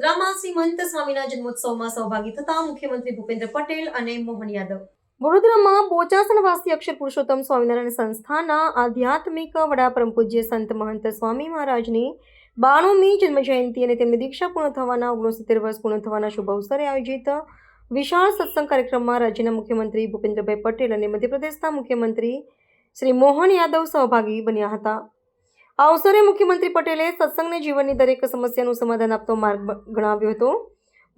વડોદરામાં શ્રી મહંત સ્વામીના જન્મોત્સવમાં સહભાગી થતા મુખ્યમંત્રી ભૂપેન્દ્ર પટેલ અને મોહન યાદવ. વડોદરામાં બોચાસણવાસી અક્ષર પુરુષોત્તમ સ્વામિનારાયણ સંસ્થાના આધ્યાત્મિક વડા પરમ પૂજ્ય સંત મહંત સ્વામી મહારાજની બાણુમી જન્મજયંતિ અને તેમની દીક્ષા પૂર્ણ થવાના ઓગણસિત્તેર વર્ષ પૂર્ણ થવાના શુભ અવસરે આયોજિત વિશાળ સત્સંગ કાર્યક્રમમાં રાજ્યના મુખ્યમંત્રી ભૂપેન્દ્રભાઈ પટેલ અને મધ્યપ્રદેશના મુખ્યમંત્રી શ્રી મોહન યાદવ સહભાગી બન્યા હતા. આ અવસરે મુખ્યમંત્રી પટેલે સત્સંગને જીવનની દરેક સમસ્યાનું સમાધાન આપતો માર્ગ ગણાવ્યો હતો.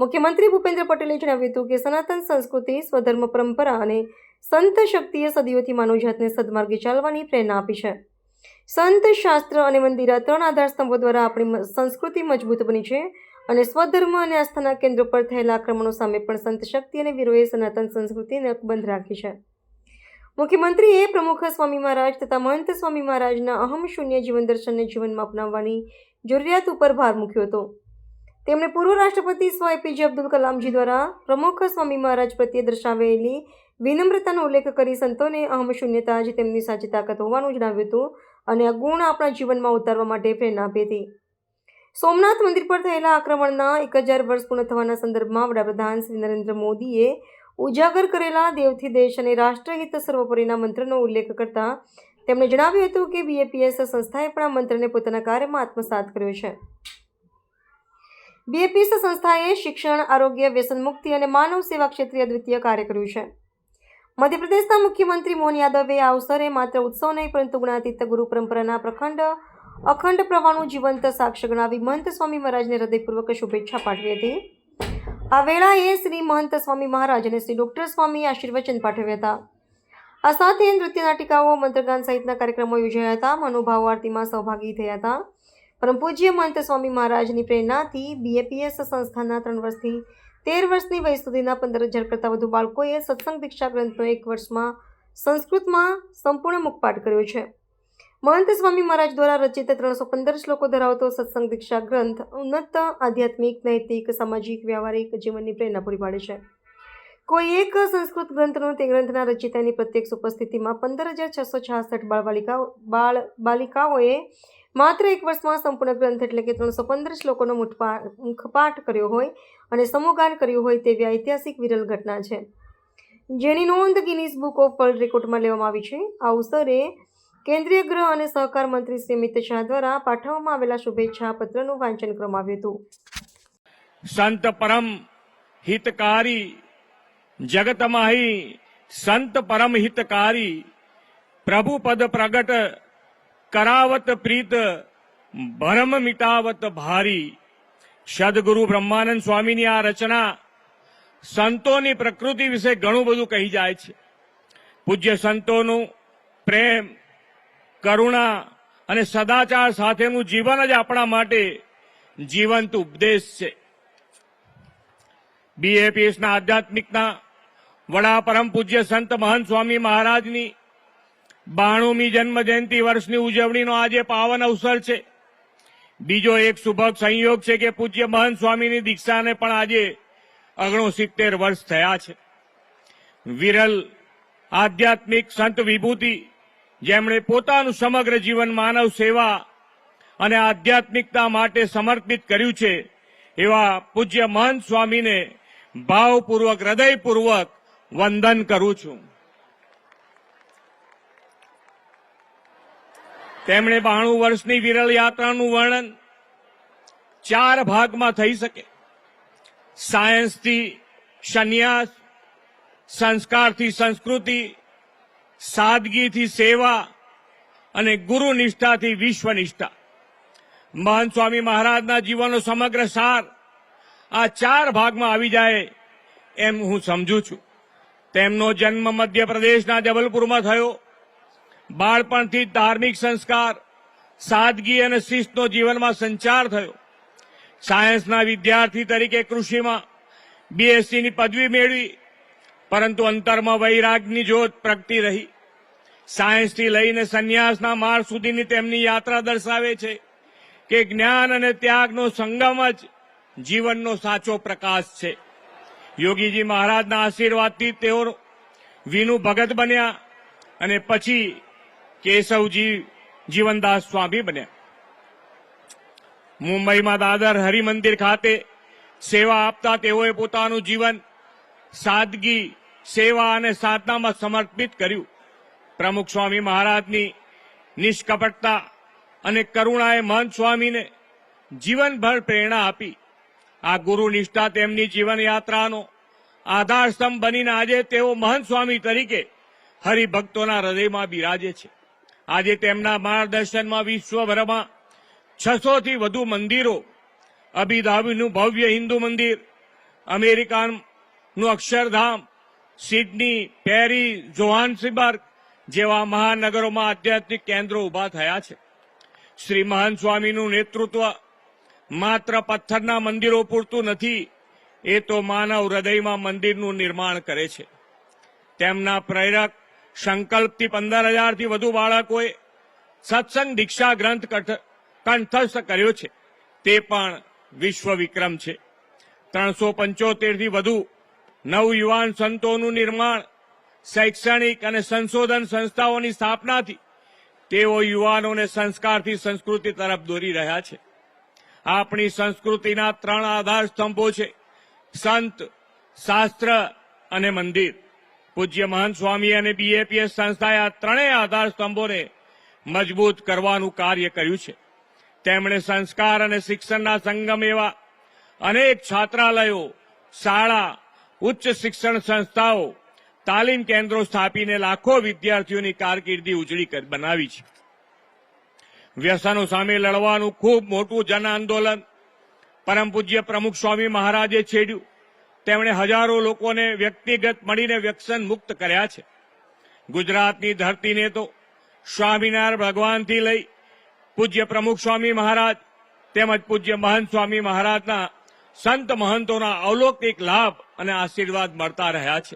મુખ્યમંત્રી ભૂપેન્દ્ર પટેલે જણાવ્યું હતું કે સનાતન સંસ્કૃતિ, સ્વધર્મ પરંપરા અને સંત શક્તિએ સદીઓથી માનવજાતને સદમાર્ગે ચાલવાની પ્રેરણા આપી છે. સંત શાસ્ત્ર અને મંદિર ત્રણ આધારસ્તંભો દ્વારા આપણી સંસ્કૃતિ મજબૂત બની છે અને સ્વધર્મ અને આસ્થાના કેન્દ્રો પર થયેલા આક્રમણો સામે પણ સંત શક્તિ અને વીરોએ સનાતન સંસ્કૃતિને અકબંધ રાખી છે. મુખ્યમંત્રીએ પ્રમુખ સ્વામી મહારાજ તથા મહંત સ્વામી મહારાજના અહમ શૂન્ય જીવન દર્શનને જીવનમાં અપનાવવાની જરૂરિયાત ઉપર ભાર મૂક્યો હતો. તેમણે પૂર્વ રાષ્ટ્રપતિ સ્વ એપીજે અબ્દુલ કલામજી દ્વારા પ્રમુખ સ્વામી મહારાજ પ્રત્યે દર્શાવેલી વિનમ્રતાનો ઉલ્લેખ કરી સંતોને અહમ શૂન્યતા જ તેમની સાચી તાકાત હોવાનું જણાવ્યું હતું અને આ ગુણ આપણા જીવનમાં ઉતારવા માટે પ્રેરણા આપી હતી. સોમનાથ મંદિર પર થયેલા આક્રમણના એક હજાર વર્ષ પૂર્ણ થવાના સંદર્ભમાં વડાપ્રધાન શ્રી નરેન્દ્ર મોદીએ ઉજાગર કરેલા દેવથી દેશ અને રાષ્ટ્રહિત સર્વોપરીના મંત્રનો ઉલ્લેખ કરતા તેમણે જણાવ્યું હતું કે બીએપીએસ સંસ્થાએ પણ આ મંત્રને પોતાના કાર્યમાં આત્મસાત કર્યો છે. બીએપીએસ સંસ્થાએ શિક્ષણ, આરોગ્ય, વ્યસન મુક્તિ અને માનવ સેવા ક્ષેત્રે અદ્વિતીય કાર્ય કર્યું છે. મધ્યપ્રદેશના મુખ્યમંત્રી મોહન યાદવે આ અવસરે માત્ર ઉત્સવ નહીં, પરંતુ ગુણાતીત ગુરુ પરંપરાના પ્રખંડ, અખંડ પ્રવાહનું જીવંત સાક્ષ્ય ગણાવી મહંત સ્વામી મહારાજને હૃદયપૂર્વક શુભેચ્છા પાઠવી હતી. આ વેળાએ શ્રી મહંત સ્વામી મહારાજ અને શ્રી ડૉક્ટર સ્વામી આશીર્વચન પાઠવ્યા હતા. આ સાથે નૃત્ય નાટિકાઓ, મંત્રગાન સહિતના કાર્યક્રમો યોજાયા હતા. મનોભાવ આરતીમાં સહભાગી થયા હતા. પરમ પૂજ્ય મહંત સ્વામી મહારાજની પ્રેરણાથી બીએપીએસ સંસ્થાના ત્રણ વર્ષથી તેર વર્ષની વય સુધીના પંદર હજાર કરતાં વધુ બાળકોએ સત્સંગ દીક્ષા ગ્રંથનો એક વર્ષમાં સંસ્કૃતમાં સંપૂર્ણ મુખપાઠ કર્યો છે. મહંત સ્વામી મહારાજ દ્વારા રચિત ત્રણસો પંદર શ્લોકો ધરાવતો સત્સંગ દીક્ષા ગ્રંથ ઉન્નત, આધ્યાત્મિક, નૈતિક, સામાજિક, વ્યવહારિક જીવનની પ્રેરણા પૂરી પાડે છે. કોઈ એક સંસ્કૃત ગ્રંથનો તે ગ્રંથના રચિતાની પ્રત્યક્ષ ઉપસ્થિતિમાં પંદર હજાર છસો છાસઠ બાળબાલિકાઓ બાળ, બાલિકાઓએ માત્ર એક વર્ષમાં સંપૂર્ણ ગ્રંથ એટલે કે ત્રણસો પંદર શ્લોકોનો મુખપાઠ કર્યો હોય અને સમૂહગાન કર્યું હોય તેવી ઐતિહાસિક વિરલ ઘટના છે. જેની નોંધ ગિનીસ બુક ઓફ વર્લ્ડ રેકોર્ડમાં લેવામાં આવી છે. આ અવસરે કેન્દ્રીય ગૃહ અને સહકાર મંત્રી શ્રી અમિત શાહ દ્વારા પાઠવવામાં આવેલા શુભેચ્છા પત્રનું વાંચન કરવામાં આવ્યું હતું. સંત પરમ હિતકારી, જગતમાહી સંત પરમ હિતકારી, પ્રભુ પદ પ્રગટ કરાવત પ્રીત, ભરમ મિટાવત ભારી. સદગુરુ બ્રહ્માનંદ સ્વામીની આ રચના સંતોની પ્રકૃતિ વિશે ઘણું બધું કહી જાય છે. પૂજ્ય સંતોનું પ્રેમ કરુણા અને સદાચાર સાથેનું જીવન જ આપણા માટે જીવંત ઉપદેશ છે. બીએપીએસના આધ્યાત્મિકના વડા પરમ પૂજ્ય સંત મહંત સ્વામી મહારાજની બાણુમી જન્મ જયંતિ વર્ષની ઉજવણીનો આજે પાવન અવસર છે. બીજો એક સુભગ સંયોગ છે કે પૂજ્ય મહંત સ્વામીની દીક્ષાને પણ આજે ઓગણસિત્તેર વર્ષ થયા છે. વિરલ આધ્યાત્મિક સંત વિભૂતિ જેમણે પોતાનું સમગ્ર જીવન માનવ સેવા અને આધ્યાત્મિકતા માટે સમર્પિત કર્યું છે, એવા પૂજ્ય મહંત સ્વામીને ભાવપૂર્વક, હૃદયપૂર્વક વંદન કરું છું. તેમણે બાણું વર્ષની વિરલ યાત્રાનું વર્ણન ચાર ભાગમાં થઈ શકે. સાયન્સથી સંન્યાસ, સંસ્કારથી સંસ્કૃતિ સાદગીથી સેવા અને ગુરુ નિષ્ઠાથી વિશ્વનિષ્ઠા મહાન સ્વામી મહારાજના જીવનનો સમગ્ર સાર આ ચાર ભાગમાં આવી જાય એમ હું સમજુ છું. તેમનો જન્મ મધ્યપ્રદેશના જબલપુરમાં થયો. બાળપણથી ધાર્મિક સંસ્કાર, સાદગી અને શિસ્તનો જીવનમાં સંચાર થયો. સાયન્સના વિદ્યાર્થી તરીકે કૃષિમાં બીએસસીની પદવી મેળવી, પરંતુ અંતરમાં વૈરાગની જોત પ્રગટી રહી. સાયન્સથી લઈને સંન્યાસના માર્ગ સુધીની તેમની યાત્રા દર્શાવે છે કે જ્ઞાન અને ત્યાગનો સંગમ જ જીવનનો સાચો પ્રકાશ છે. યોગીજી મહારાજના આશીર્વાદથી તેઓ વિનુ ભગત બન્યા અને પછી કેશવજી જીવનદાસ સ્વામી બન્યા. મુંબઈમાં દાદર હરિમંદિર ખાતે સેવા આપતા તેઓએ પોતાનું જીવન સાદગી, સેવા અને સાધનામાં સમર્પિત કર્યું. પ્રમુખ સ્વામી મહારાજની નિષ્કપટતા અને કરુણાએ મહંત સ્વામીને જીવનભર પ્રેરણા આપી. આ ગુરુ નિષ્ઠા તેમની જીવનયાત્રાનો આધારસ્તંભ બનીને આજે તેઓ મહંત સ્વામી તરીકે હરિભક્તોના હૃદયમાં બિરાજે છે. આજે તેમના માર્ગદર્શનમાં વિશ્વભરમાં છસો થી વધુ મંદિરો અભિધાવીનું ભવ્ય હિન્દુ મંદિર અમેરિકાનું અક્ષરધામ, સિડની, પેરિસ, જોહાન્સબર્ગ જેવા મહાનગરોમાં આધ્યાત્મિક કેન્દ્રો ઊભા થયા છે. શ્રી મહાન સ્વામીનું નેતૃત્વ માત્ર પથ્થરના મંદિરો પૂરતું નથી, એ તો માનવ હૃદયમાં મંદિરનું નિર્માણ કરે છે. તેમના પ્રેરક સંકલ્પથી પંદર હજારથી વધુ બાળકોએ સત્સંગ દીક્ષા ગ્રંથ કઠ- કંઠસ્થ કર્યો છે. તે પણ વિશ્વ વિક્રમ છે. ત્રણસો પંચોતેરથી વધુ નવયુવાન સંતોનું નિર્માણ શૈક્ષણિક અને સંશોધન સંસ્થાઓની સ્થાપનાથી તેઓ યુવાનોને સંસ્કારથી સંસ્કૃતિ તરફ દોરી રહ્યા છે. આપણી સંસ્કૃતિના ત્રણ આધાર સ્તંભો છે. સંત, શાસ્ત્ર અને મંદિર. પૂજ્ય મહંત સ્વામી અને બીએપીએસ સંસ્થાએ આ ત્રણેય આધાર સ્તંભોને મજબૂત કરવાનું કાર્ય કર્યું છે. તેમણે સંસ્કાર અને શિક્ષણના સંગમ એવા અનેક છાત્રાલયો, શાળા, ઉચ્ચ શિક્ષણ સંસ્થાઓ તાલીમ કેન્દ્રો સ્થાપીને લાખો વિદ્યાર્થીઓની કારકિર્દી ઉજળી બનાવી છે. વ્યસનો સામે લડવાનું ખૂબ મોટું જન આંદોલન પરમ પૂજ્ય પ્રમુખ સ્વામી મહારાજે છેડ્યું. તેમણે હજારો લોકોને વ્યક્તિગત મળીને વ્યસન મુક્ત કર્યા છે. ગુજરાતની ધરતીને તો સ્વામિનારાયણ ભગવાનથી લઈ પૂજ્ય પ્રમુખ સ્વામી મહારાજ તેમજ પૂજ્ય મહંત સ્વામી મહારાજના સંત મહંતોના અલૌકિક લાભ અને આશીર્વાદ મળતા રહ્યા છે.